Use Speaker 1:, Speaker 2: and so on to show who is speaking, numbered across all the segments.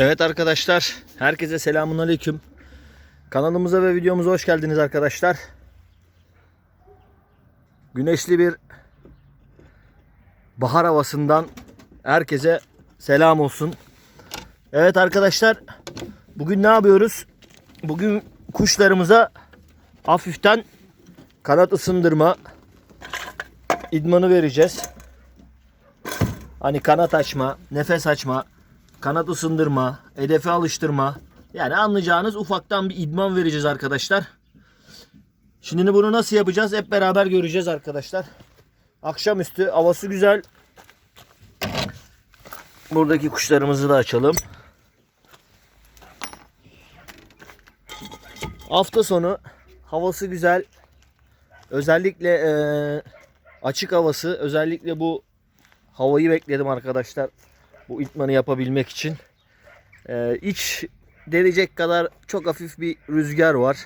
Speaker 1: Evet arkadaşlar, herkese selamun aleyküm. Kanalımıza ve videomuza hoş geldiniz arkadaşlar. Güneşli bir bahar havasından herkese selam olsun. Evet arkadaşlar, bugün ne yapıyoruz? Bugün kuşlarımıza hafiften kanat ısındırma idmanı vereceğiz. Hani kanat açma, nefes açma, kanat ısındırma, hedefe alıştırma. Yani anlayacağınız ufaktan bir idman vereceğiz arkadaşlar. Şimdi bunu nasıl yapacağız hep beraber göreceğiz arkadaşlar. Akşamüstü havası güzel. Buradaki kuşlarımızı da açalım. Hafta sonu havası güzel. Özellikle eee, açık havası. Özellikle bu havayı bekledim arkadaşlar. Bu itmanı yapabilmek için. Ee, iç derecek kadar çok hafif bir rüzgar var.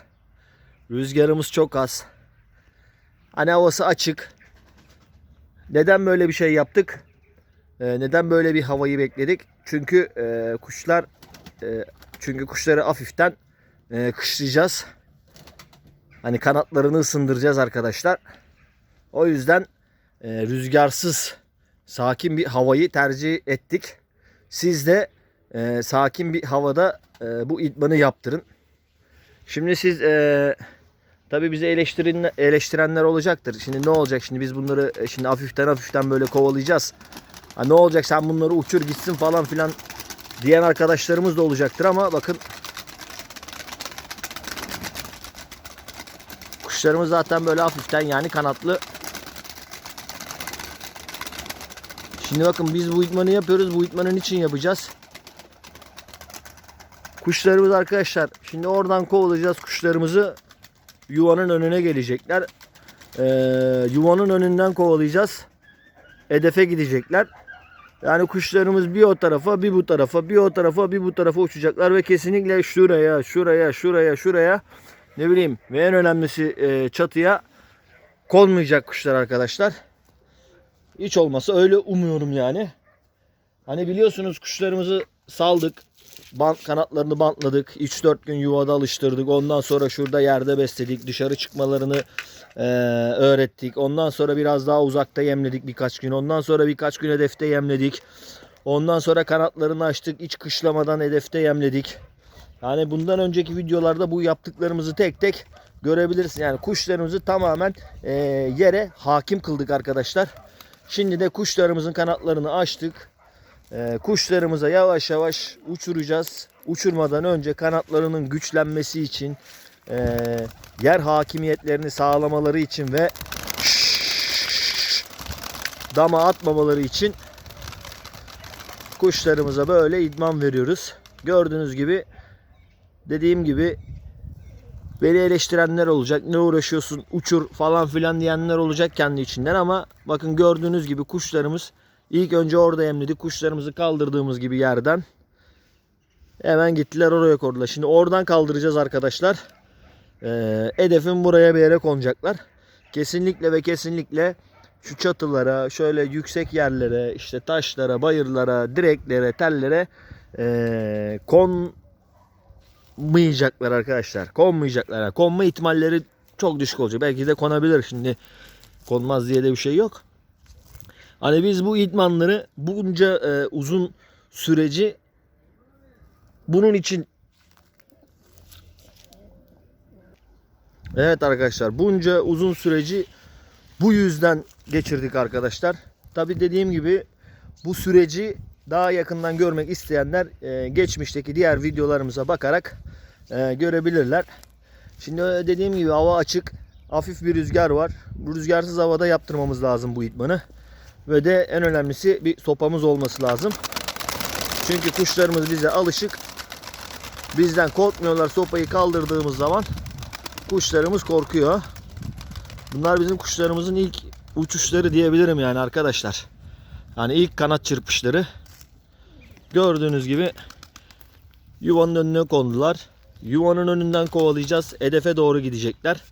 Speaker 1: Rüzgarımız çok az. Hani havası açık. Neden böyle bir şey yaptık? Ee, neden böyle bir havayı bekledik? Çünkü e, kuşlar e, çünkü kuşları hafiften e, kışlayacağız. Hani kanatlarını ısındıracağız arkadaşlar. O yüzden e, rüzgarsız sakin bir havayı tercih ettik. Siz de e, sakin bir havada e, bu idmanı yaptırın. Şimdi siz e, tabi bizi eleştirin, eleştirenler olacaktır. Şimdi ne olacak şimdi biz bunları e, şimdi hafiften hafiften böyle kovalayacağız. Ha, ne olacak sen bunları uçur gitsin falan filan diyen arkadaşlarımız da olacaktır ama bakın kuşlarımız zaten böyle hafiften yani kanatlı Şimdi bakın biz bu itmanı yapıyoruz. Bu itmanın için yapacağız. Kuşlarımız arkadaşlar. Şimdi oradan kovalayacağız kuşlarımızı. Yuvanın önüne gelecekler. Ee, yuvanın önünden kovalayacağız. Hedefe gidecekler. Yani kuşlarımız bir o tarafa, bir bu tarafa, bir o tarafa, bir bu tarafa uçacaklar ve kesinlikle şuraya, şuraya, şuraya, şuraya ne bileyim ve en önemlisi e, çatıya konmayacak kuşlar arkadaşlar. Hiç olmasa öyle umuyorum yani. Hani biliyorsunuz kuşlarımızı saldık. Bant kanatlarını bantladık. 3-4 gün yuvada alıştırdık. Ondan sonra şurada yerde besledik. Dışarı çıkmalarını e, öğrettik. Ondan sonra biraz daha uzakta yemledik birkaç gün. Ondan sonra birkaç gün hedefte yemledik. Ondan sonra kanatlarını açtık. Hiç kışlamadan hedefte yemledik. Yani bundan önceki videolarda bu yaptıklarımızı tek tek görebilirsin. Yani kuşlarımızı tamamen e, yere hakim kıldık arkadaşlar. Şimdi de kuşlarımızın kanatlarını açtık. Ee, kuşlarımıza yavaş yavaş uçuracağız. Uçurmadan önce kanatlarının güçlenmesi için, e, yer hakimiyetlerini sağlamaları için ve dama atmamaları için kuşlarımıza böyle idman veriyoruz. Gördüğünüz gibi dediğim gibi Beni eleştirenler olacak. Ne uğraşıyorsun uçur falan filan diyenler olacak kendi içinden ama bakın gördüğünüz gibi kuşlarımız ilk önce orada yemledik. Kuşlarımızı kaldırdığımız gibi yerden hemen gittiler oraya koydular. Şimdi oradan kaldıracağız arkadaşlar. Ee, hedefim buraya bir yere konacaklar. Kesinlikle ve kesinlikle şu çatılara, şöyle yüksek yerlere, işte taşlara, bayırlara, direklere, tellere ee, kon konmayacaklar arkadaşlar. Konmayacaklar. Konma ihtimalleri çok düşük olacak. Belki de konabilir şimdi. Konmaz diye de bir şey yok. Hani biz bu idmanları bunca e, uzun süreci bunun için Evet arkadaşlar bunca uzun süreci bu yüzden geçirdik arkadaşlar. Tabi dediğim gibi bu süreci daha yakından görmek isteyenler e, geçmişteki diğer videolarımıza bakarak e, görebilirler. Şimdi dediğim gibi hava açık. Hafif bir rüzgar var. Bu rüzgarsız havada yaptırmamız lazım bu itmanı. Ve de en önemlisi bir sopamız olması lazım. Çünkü kuşlarımız bize alışık. Bizden korkmuyorlar sopayı kaldırdığımız zaman. Kuşlarımız korkuyor. Bunlar bizim kuşlarımızın ilk uçuşları diyebilirim yani arkadaşlar. Yani ilk kanat çırpışları. Gördüğünüz gibi yuvanın önüne kondular. Yuvanın önünden kovalayacağız. Hedefe doğru gidecekler.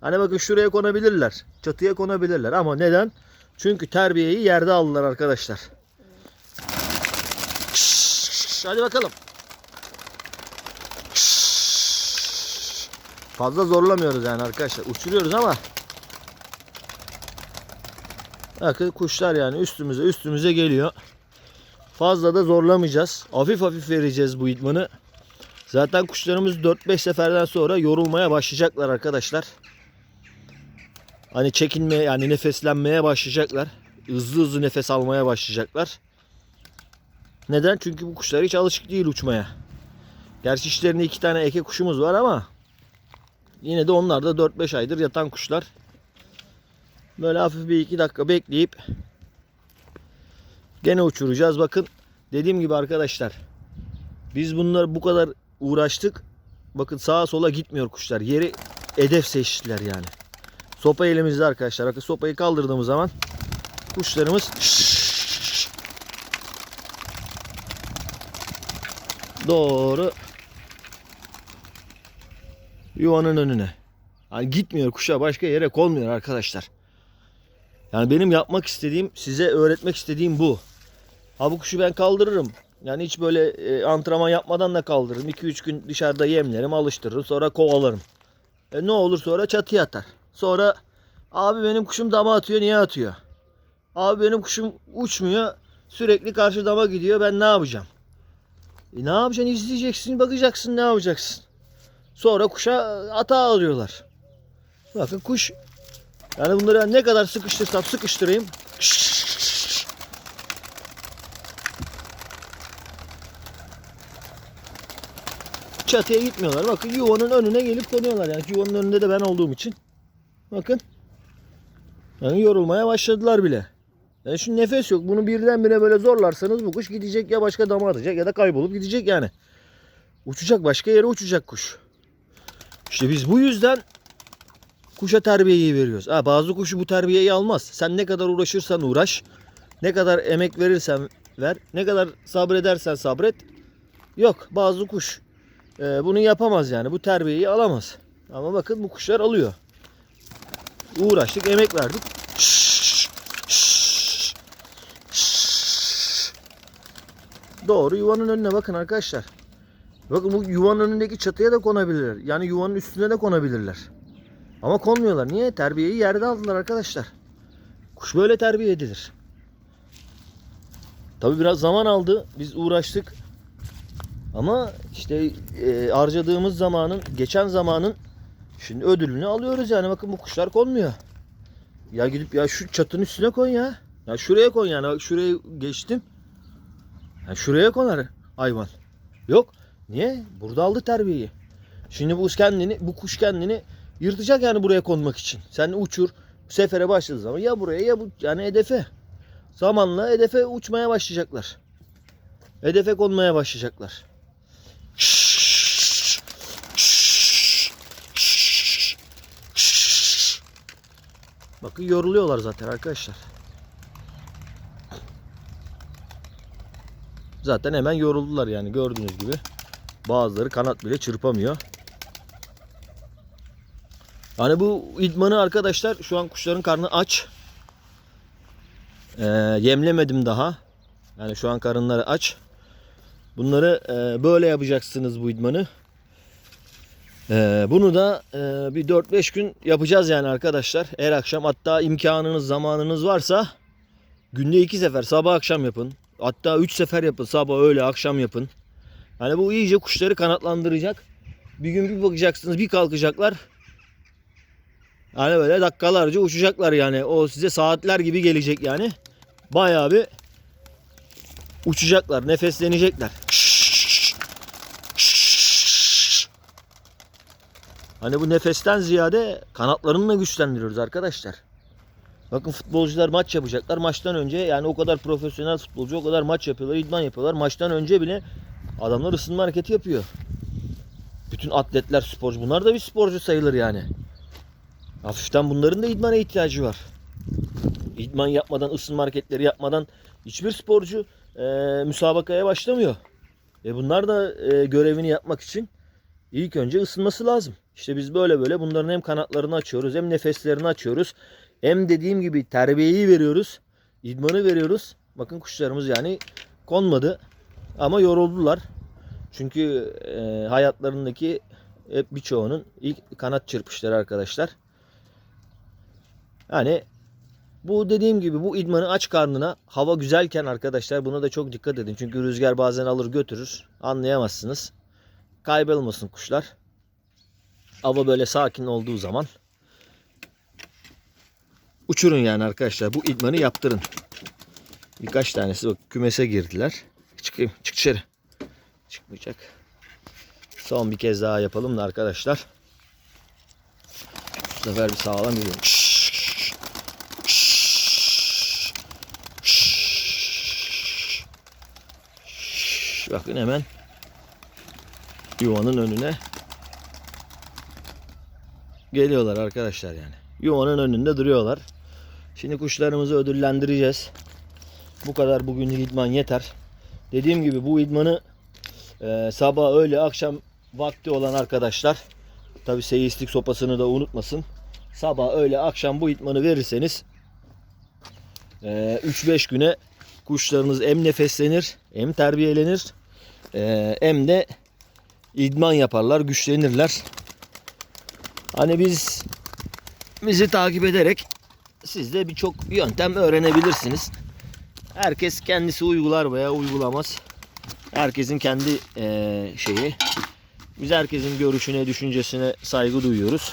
Speaker 1: Hani bakın şuraya konabilirler. Çatıya konabilirler. Ama neden? Çünkü terbiyeyi yerde aldılar arkadaşlar. Şşş, hadi bakalım. Fazla zorlamıyoruz yani arkadaşlar. Uçuruyoruz ama Bakın kuşlar yani üstümüze üstümüze geliyor. Fazla da zorlamayacağız. Hafif hafif vereceğiz bu idmanı. Zaten kuşlarımız 4-5 seferden sonra yorulmaya başlayacaklar arkadaşlar. Hani çekinmeye yani nefeslenmeye başlayacaklar. Hızlı hızlı nefes almaya başlayacaklar. Neden? Çünkü bu kuşlar hiç alışık değil uçmaya. Gerçi içlerinde iki tane eke kuşumuz var ama yine de onlar da 4-5 aydır yatan kuşlar. Böyle hafif bir iki dakika bekleyip gene uçuracağız. Bakın dediğim gibi arkadaşlar biz bunlar bu kadar uğraştık. Bakın sağa sola gitmiyor kuşlar. Yeri hedef seçtiler yani. Sopa elimizde arkadaşlar. Bakın sopayı kaldırdığımız zaman kuşlarımız doğru yuvanın önüne. Yani gitmiyor kuşa başka yere konmuyor arkadaşlar. Yani benim yapmak istediğim, size öğretmek istediğim bu. Ha bu kuşu ben kaldırırım. Yani hiç böyle e, antrenman yapmadan da kaldırırım. 2-3 gün dışarıda yemlerim, alıştırırım. Sonra kovalarım. E, ne olur sonra çatıya atar. Sonra abi benim kuşum dama atıyor. Niye atıyor? Abi benim kuşum uçmuyor. Sürekli karşı dama gidiyor. Ben ne yapacağım? E, ne yapacaksın? İzleyeceksin, bakacaksın, ne yapacaksın? Sonra kuşa ata alıyorlar. Bakın kuş yani bunları ne kadar sıkıştırsam sıkıştırayım. Çatıya gitmiyorlar. Bakın yuvanın önüne gelip konuyorlar. Yani yuvanın önünde de ben olduğum için. Bakın. Yani yorulmaya başladılar bile. Yani şu nefes yok. Bunu birdenbire böyle zorlarsanız bu kuş gidecek ya başka dama atacak ya da kaybolup gidecek yani. Uçacak başka yere uçacak kuş. İşte biz bu yüzden kuşa terbiyeyi veriyoruz. Ha, bazı kuşu bu terbiyeyi almaz. Sen ne kadar uğraşırsan uğraş, ne kadar emek verirsen ver, ne kadar sabredersen sabret. Yok bazı kuş e, bunu yapamaz yani. Bu terbiyeyi alamaz. Ama bakın bu kuşlar alıyor. Uğraştık, emek verdik. Doğru yuvanın önüne bakın arkadaşlar. Bakın bu yuvanın önündeki çatıya da konabilirler. Yani yuvanın üstüne de konabilirler. Ama konmuyorlar. Niye? Terbiyeyi yerde aldılar arkadaşlar. Kuş böyle terbiye edilir. Tabi biraz zaman aldı. Biz uğraştık. Ama işte e, harcadığımız zamanın, geçen zamanın şimdi ödülünü alıyoruz yani. Bakın bu kuşlar konmuyor. Ya gidip ya şu çatının üstüne koy ya. Ya şuraya koy yani. Bak şuraya geçtim. Ya şuraya konar hayvan. Yok. Niye? Burada aldı terbiyeyi. Şimdi bu kendini, bu kuş kendini yırtacak yani buraya konmak için. Sen uçur. Sefere başladığı zaman ya buraya ya bu yani hedefe. Zamanla hedefe uçmaya başlayacaklar. Hedefe konmaya başlayacaklar. Bakın yoruluyorlar zaten arkadaşlar. Zaten hemen yoruldular yani gördüğünüz gibi. Bazıları kanat bile çırpamıyor. Hani bu idmanı arkadaşlar şu an kuşların karnı aç. Ee, yemlemedim daha. Yani şu an karınları aç. Bunları e, böyle yapacaksınız bu idmanı. Ee, bunu da e, bir 4-5 gün yapacağız yani arkadaşlar. Her akşam hatta imkanınız zamanınız varsa günde 2 sefer sabah akşam yapın. Hatta 3 sefer yapın. Sabah öğle akşam yapın. Hani bu iyice kuşları kanatlandıracak. Bir gün bir bakacaksınız bir kalkacaklar. Hani böyle dakikalarca uçacaklar yani. O size saatler gibi gelecek yani. Bayağı bir uçacaklar, nefeslenecekler. Hani bu nefesten ziyade kanatlarını da güçlendiriyoruz arkadaşlar. Bakın futbolcular maç yapacaklar. Maçtan önce yani o kadar profesyonel futbolcu o kadar maç yapıyorlar, idman yapıyorlar. Maçtan önce bile adamlar ısınma hareketi yapıyor. Bütün atletler sporcu. Bunlar da bir sporcu sayılır yani. Hafiften bunların da idmana ihtiyacı var. İdman yapmadan, ısınma hareketleri yapmadan hiçbir sporcu e, müsabakaya başlamıyor. E bunlar da e, görevini yapmak için ilk önce ısınması lazım. İşte biz böyle böyle bunların hem kanatlarını açıyoruz hem nefeslerini açıyoruz. Hem dediğim gibi terbiyeyi veriyoruz. idmanı veriyoruz. Bakın kuşlarımız yani konmadı ama yoruldular. Çünkü e, hayatlarındaki hep birçoğunun ilk kanat çırpışları arkadaşlar. Yani bu dediğim gibi bu idmanı aç karnına hava güzelken arkadaşlar buna da çok dikkat edin. Çünkü rüzgar bazen alır götürür. Anlayamazsınız. Kaybolmasın kuşlar. Hava böyle sakin olduğu zaman uçurun yani arkadaşlar. Bu idmanı yaptırın. Birkaç tanesi bak kümese girdiler. Çıkayım. Çık dışarı. Çıkmayacak. Son bir kez daha yapalım da arkadaşlar. Bu sefer bir sağlam gidelim. Bakın hemen yuvanın önüne geliyorlar arkadaşlar yani. Yuvanın önünde duruyorlar. Şimdi kuşlarımızı ödüllendireceğiz. Bu kadar bugünlük idman yeter. Dediğim gibi bu idmanı e, sabah öğle akşam vakti olan arkadaşlar tabi seyislik sopasını da unutmasın. Sabah öğle akşam bu idmanı verirseniz e, 3-5 güne kuşlarınız hem nefeslenir hem terbiyelenir e, hem de idman yaparlar güçlenirler. Hani biz bizi takip ederek siz de birçok yöntem öğrenebilirsiniz. Herkes kendisi uygular veya uygulamaz. Herkesin kendi eee, şeyi. Biz herkesin görüşüne, düşüncesine saygı duyuyoruz.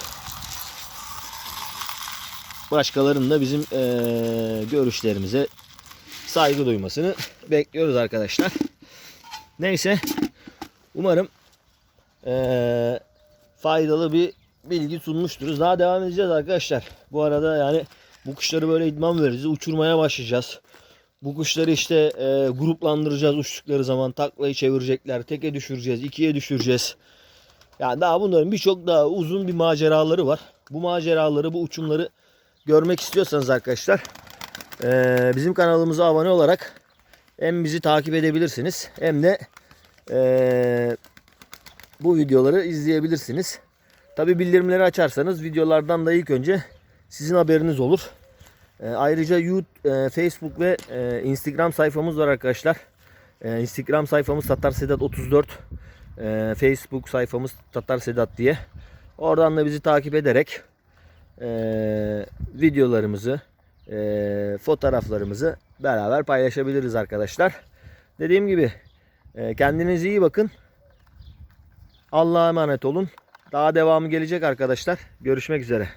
Speaker 1: Başkalarının da bizim eee, görüşlerimize saygı duymasını bekliyoruz arkadaşlar. Neyse. Umarım eee, faydalı bir bilgi sunmuşturuz. Daha devam edeceğiz arkadaşlar. Bu arada yani bu kuşları böyle idman vereceğiz. Uçurmaya başlayacağız. Bu kuşları işte e, gruplandıracağız uçtukları zaman. Taklayı çevirecekler. Teke düşüreceğiz. ikiye düşüreceğiz. Yani daha bunların birçok daha uzun bir maceraları var. Bu maceraları, bu uçumları görmek istiyorsanız arkadaşlar e, bizim kanalımıza abone olarak hem bizi takip edebilirsiniz hem de e, bu videoları izleyebilirsiniz. Tabi bildirimleri açarsanız videolardan da ilk önce sizin haberiniz olur. E, ayrıca YouTube, e, Facebook ve e, Instagram sayfamız var arkadaşlar. E, Instagram sayfamız Tatar Sedat 34. E, Facebook sayfamız Tatar Sedat diye. Oradan da bizi takip ederek e, videolarımızı, e, fotoğraflarımızı beraber paylaşabiliriz arkadaşlar. Dediğim gibi e, kendinize iyi bakın. Allah'a emanet olun. Daha devamı gelecek arkadaşlar. Görüşmek üzere.